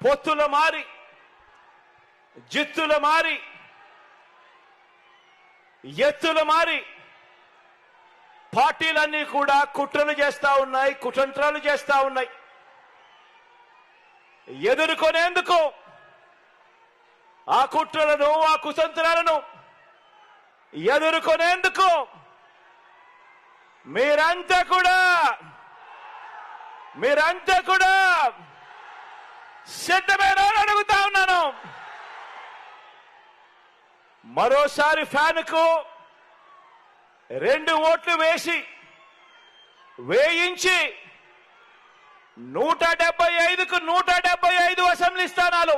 పొత్తుల మారి జిత్తుల మారి ఎత్తుల మారి పార్టీలన్నీ కూడా కుట్రలు చేస్తా ఉన్నాయి కుటంత్రాలు చేస్తా ఉన్నాయి. ఎదుర్కొనేందుకు ఆ కుట్రలను ఆ కుతంత్రాలను ఎదుర్కొనేందుకు మీరంతా కూడా మీరంతా కూడా సిద్ధమేనా అని అడుగుతా ఉన్నాను. మరోసారి ఫ్యాన్కు రెండు ఓట్లు వేసి వేయించి నూట డెబ్బై ఐదుకు నూట డెబ్బై ఐదు అసెంబ్లీ స్థానాలు.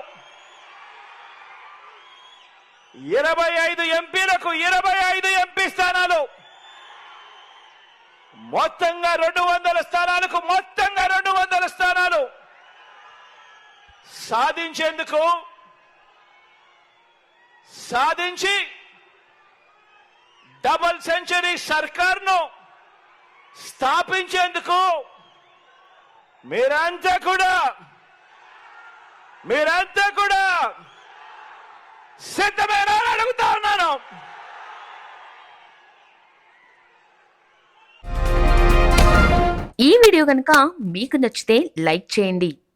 ఇరవై ఐదు ఎంపీలకు ఇరవై ఐదు ఎంపీ స్థానాలు. మొత్తంగా రెండు వందల స్థానాలకు మొత్తం రెండు వందల స్థానాలు సాధించేందుకు సాధించి డబల్ సెంచరీ సర్కార్ను స్థాపించేందుకు మీరంతా కూడా మీరంతా కూడా సిద్ధమేనా అడుగుతా ఉన్నాను. ఈ వీడియో కనుక మీకు నచ్చితే లైక్ చేయండి.